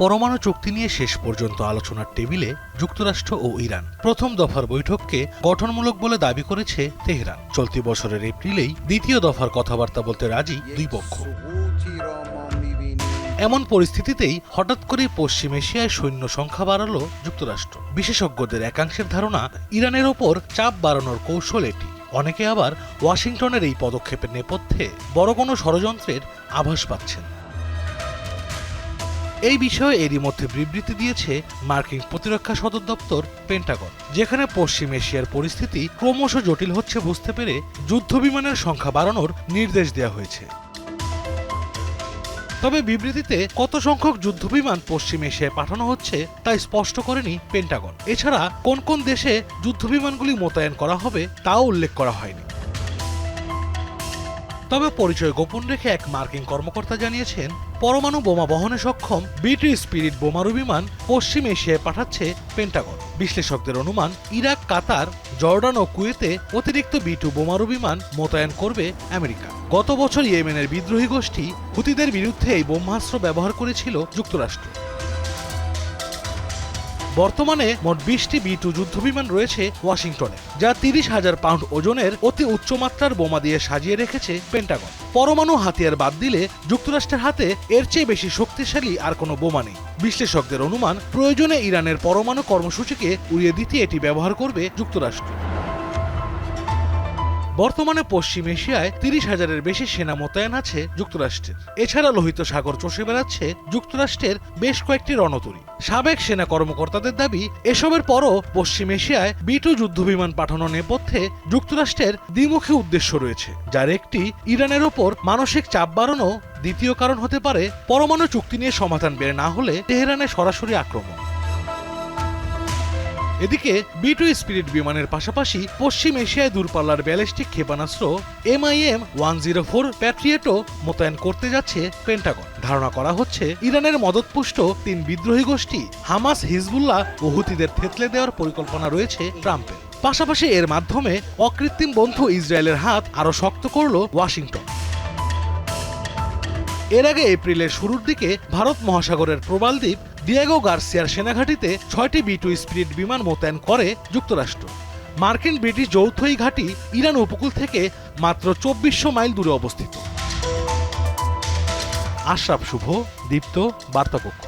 পরমাণু চুক্তি নিয়ে শেষ পর্যন্ত আলোচনার টেবিলে যুক্তরাষ্ট্র ও ইরান। প্রথম দফার বৈঠককে গঠনমূলক বলে দাবি করেছে তেহরান। চলতি বছরের এপ্রিলেই দ্বিতীয় দফার কথাবার্তা বলতে রাজি দুই পক্ষ। এমন পরিস্থিতিতেই হঠাৎ করে পশ্চিম এশিয়ায় সৈন্য সংখ্যা বাড়ালো যুক্তরাষ্ট্র। বিশেষজ্ঞদের একাংশের ধারণা, ইরানের ওপর চাপ বাড়ানোর কৌশল এটি। অনেকে আবার ওয়াশিংটনের এই পদক্ষেপের নেপথ্যে বড় কোনো ষড়যন্ত্রের আভাস পাচ্ছেন এই বিষয়ে এরই মধ্যে বিবৃতি দিয়েছে মার্কিন প্রতিরক্ষা সদর দপ্তর পেন্টাগন, যেখানে পশ্চিম এশিয়ার পরিস্থিতি ক্রমশ জটিল হচ্ছে বুঝতে পেরে যুদ্ধবিমানের সংখ্যা বাড়ানোর নির্দেশ দেওয়া হয়েছে। তবে বিবৃতিতে কত সংখ্যক যুদ্ধবিমান পশ্চিম এশিয়ায় পাঠানো হচ্ছে তা স্পষ্ট করেনি পেন্টাগন। এছাড়া কোন কোন দেশে যুদ্ধবিমানগুলি মোতায়েন করা হবে তাও উল্লেখ করা হয়নি। তবে পরিচয় গোপন রেখে এক মার্কিন কর্মকর্তা জানিয়েছেন, পরমাণু বোমা বহনে সক্ষম বিটি স্পিরিট বোমারু বিমান পশ্চিম এশিয়ায় পাঠাচ্ছে পেন্টাগন। বিশ্লেষকদের অনুমান, ইরাক, কাতার, জর্ডান ও কুয়েতে অতিরিক্ত বিটু বোমারু বিমান মোতায়েন করবে আমেরিকা। গত বছর ইয়েমেনের বিদ্রোহী গোষ্ঠী হুতিদের বিরুদ্ধে এই ব্রহ্মাস্ত্র ব্যবহার করেছিল যুক্তরাষ্ট্র। বর্তমানে মোট বিশটি বি টু যুদ্ধবিমান রয়েছে ওয়াশিংটনে, যা তিরিশ হাজার পাউন্ড ওজনের অতি উচ্চমাত্রার বোমা দিয়ে সাজিয়ে রেখেছে পেন্টাগন। পরমাণু হাতিয়ার বাদ দিলে যুক্তরাষ্ট্রের হাতে এর চেয়ে বেশি শক্তিশালী আর কোনো বোমা নেই। বিশ্লেষকদের অনুমান, প্রয়োজনে ইরানের পরমাণু কর্মসূচিকে উড়িয়ে দিতে এটি ব্যবহার করবে যুক্তরাষ্ট্র। বর্তমানে পশ্চিম এশিয়ায় তিরিশ হাজারের বেশি সেনা মোতায়েন আছে যুক্তরাষ্ট্রের। এছাড়া লোহিত সাগর চষে বেড়াচ্ছে যুক্তরাষ্ট্রের বেশ কয়েকটি রণতরী। সাবেক সেনা কর্মকর্তাদের দাবি, এসবের পরও পশ্চিম এশিয়ায় বিটু যুদ্ধবিমান পাঠানোর নেপথ্যে যুক্তরাষ্ট্রের দ্বিমুখী উদ্দেশ্য রয়েছে, যার একটি ইরানের ওপর মানসিক চাপ বাড়ানো দ্বিতীয় কারণ হতে পারে। পরমাণু চুক্তি নিয়ে সমাধান বের না হলে তেহরানের সরাসরি আক্রমণ। এদিকে বি টু স্পিরিট বিমানের পাশাপাশি পশ্চিম এশিয়ায় দূরপাল্লার ব্যালিস্টিক ক্ষেপণাস্ত্র এমআইএম ওয়ান জিরো ফোর প্যাট্রিয়েটও মোতায়েন করতে যাচ্ছে পেন্টাগন। ধারণা করা হচ্ছে ইরানের মদতপুষ্ট তিন বিদ্রোহী গোষ্ঠী হামাস, হিজবুল্লাহ ও হুতিদের থেতলে দেওয়ার পরিকল্পনা রয়েছে ট্রাম্পের। পাশাপাশি এর মাধ্যমে অকৃত্রিম বন্ধু ইসরায়েলের হাত আরও শক্ত করল ওয়াশিংটন। এর আগে এপ্রিলের শুরুর দিকে ভারত মহাসাগরের প্রবাল দ্বীপ ডিয়েগো গার্সিয়ার সেনাঘাটিতে ছয়টি বি টু স্পিরিট বিমান মোতায়েন করে যুক্তরাষ্ট্র। মার্কিন ব্রিটিশ যৌথ এই ঘাঁটি ইরান উপকূল থেকে মাত্র চব্বিশশো মাইল দূরে অবস্থিত। আশরাফ শুভ, দীপ্ত, বার্তাপক্ষ।